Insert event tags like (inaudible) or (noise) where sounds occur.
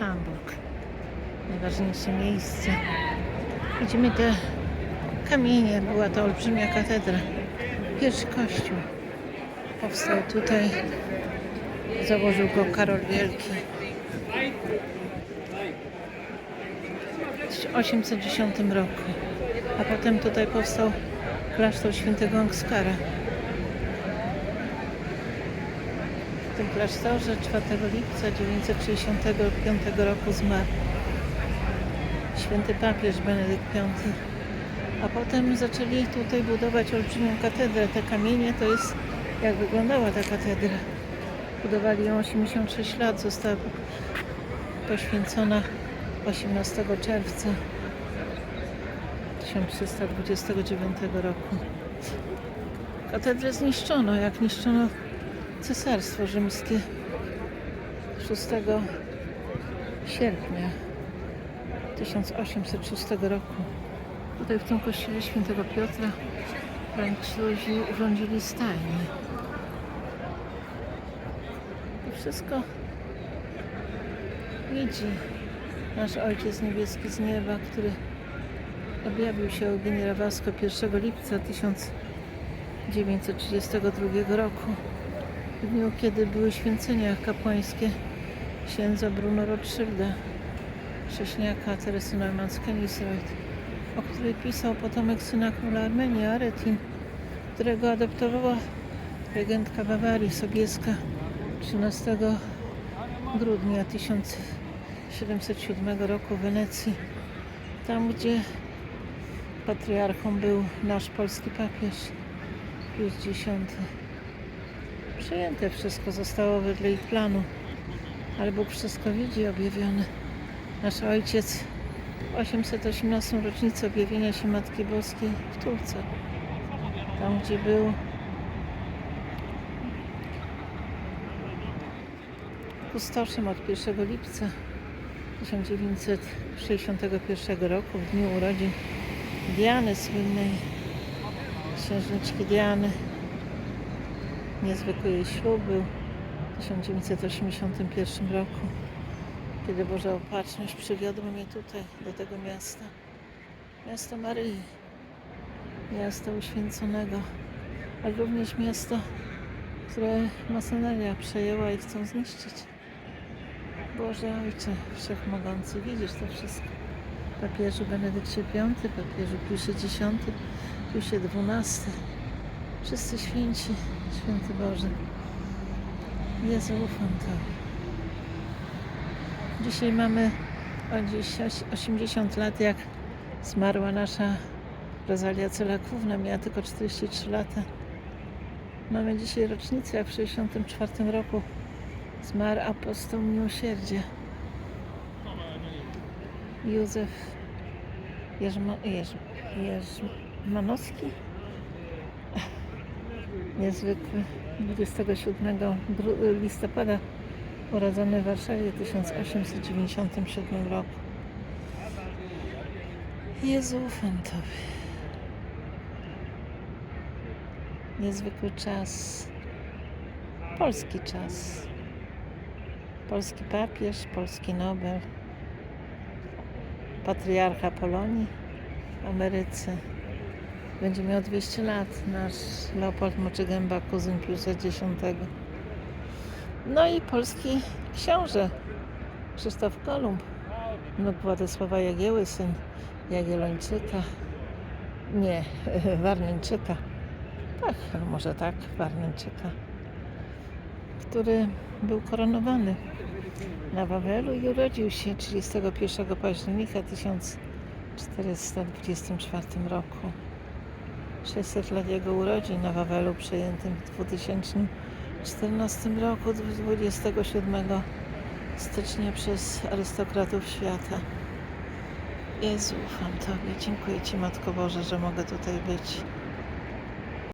Hamburg. Najważniejsze miejsce. Widzimy te kamienie. Była to olbrzymia katedra. Pierwszy kościół powstał tutaj. Założył go Karol Wielki. W 1810 roku. A potem tutaj powstał klasztor świętego Angskara. W tym klasztorze 4 lipca 965 roku zmarł święty papież Benedykt V. A potem zaczęli tutaj budować olbrzymią katedrę. Te kamienie to jest jak wyglądała ta katedra. Budowali ją 86 lat, została poświęcona 18 czerwca 1329 roku. Katedrę zniszczono, jak niszczono Cesarstwo Rzymskie 6 sierpnia 1806 roku. Tutaj w tym kościele świętego Piotra Francuzi urządzili stajnie. I wszystko widzi nasz Ojciec Niebieski z nieba, który objawił się Eugenii Rawalsko 1 lipca 1932 roku. W dniu, kiedy były święcenia kapłańskie księdza Bruno Rothschilda, chrześniaka Teresy Neumann z Kenisreuth, o której pisał potomek syna króla Armenii, Aretin, którego adoptowała regentka Bawarii Sobieska 13 grudnia 1707 roku w Wenecji, tam gdzie patriarchą był nasz polski papież Pius X. Przyjęte wszystko zostało wedle ich planu, ale Bóg wszystko widzi objawione. Nasz ojciec w 818 rocznicę objawienia się Matki Boskiej w Turce, tam gdzie był kustoszem od 1 lipca 1961 roku, w dniu urodzin Diany słynnej, księżniczki Diany. Niezwykły jej ślub był w 1981 roku, kiedy Boża Opatrzność przywiodła mnie tutaj, do tego miasta. Miasto Maryi, miasto uświęconego, ale również miasto, które masoneria przejęła i chcą zniszczyć. Boże Ojcze Wszechmogący, widzisz to wszystko. Papieżu Benedykcie V, papieżu Piusie X, Piusie XII. Wszyscy święci, święty Boże. Jezu, ufam Tobie. Dzisiaj mamy o dziś oś- 80 lat, jak zmarła nasza Rosalia Celakówna. Miała tylko 43 lata. Mamy dzisiaj rocznicę, jak w 64 roku zmarł apostoł miłosierdzia. Józef Jerzma, Jerz, Jerzmanowski. Niezwykły. 27 gru- listopada urodzony w Warszawie w 1897 roku. Jezu, ufam Tobie. Niezwykły czas. Polski czas. Polski papież, polski Nobel, patriarcha Polonii w Ameryce. Będzie miał 200 lat nasz Leopold Moczygęba, kuzyn Piusa X. No i polski książę Krzysztof Kolumb, wnuk Władysława Jagieły, syn Jagiellończyka, nie, (laughs) Warneńczyka, tak, może tak, Warneńczyka, który był koronowany na Wawelu i urodził się 31 października 1424 roku. 600 lat jego urodzin na Wawelu przyjętym w 2014 roku 27 stycznia przez arystokratów świata. Jezu, ufam Tobie. Dziękuję Ci Matko Boże, że mogę tutaj być.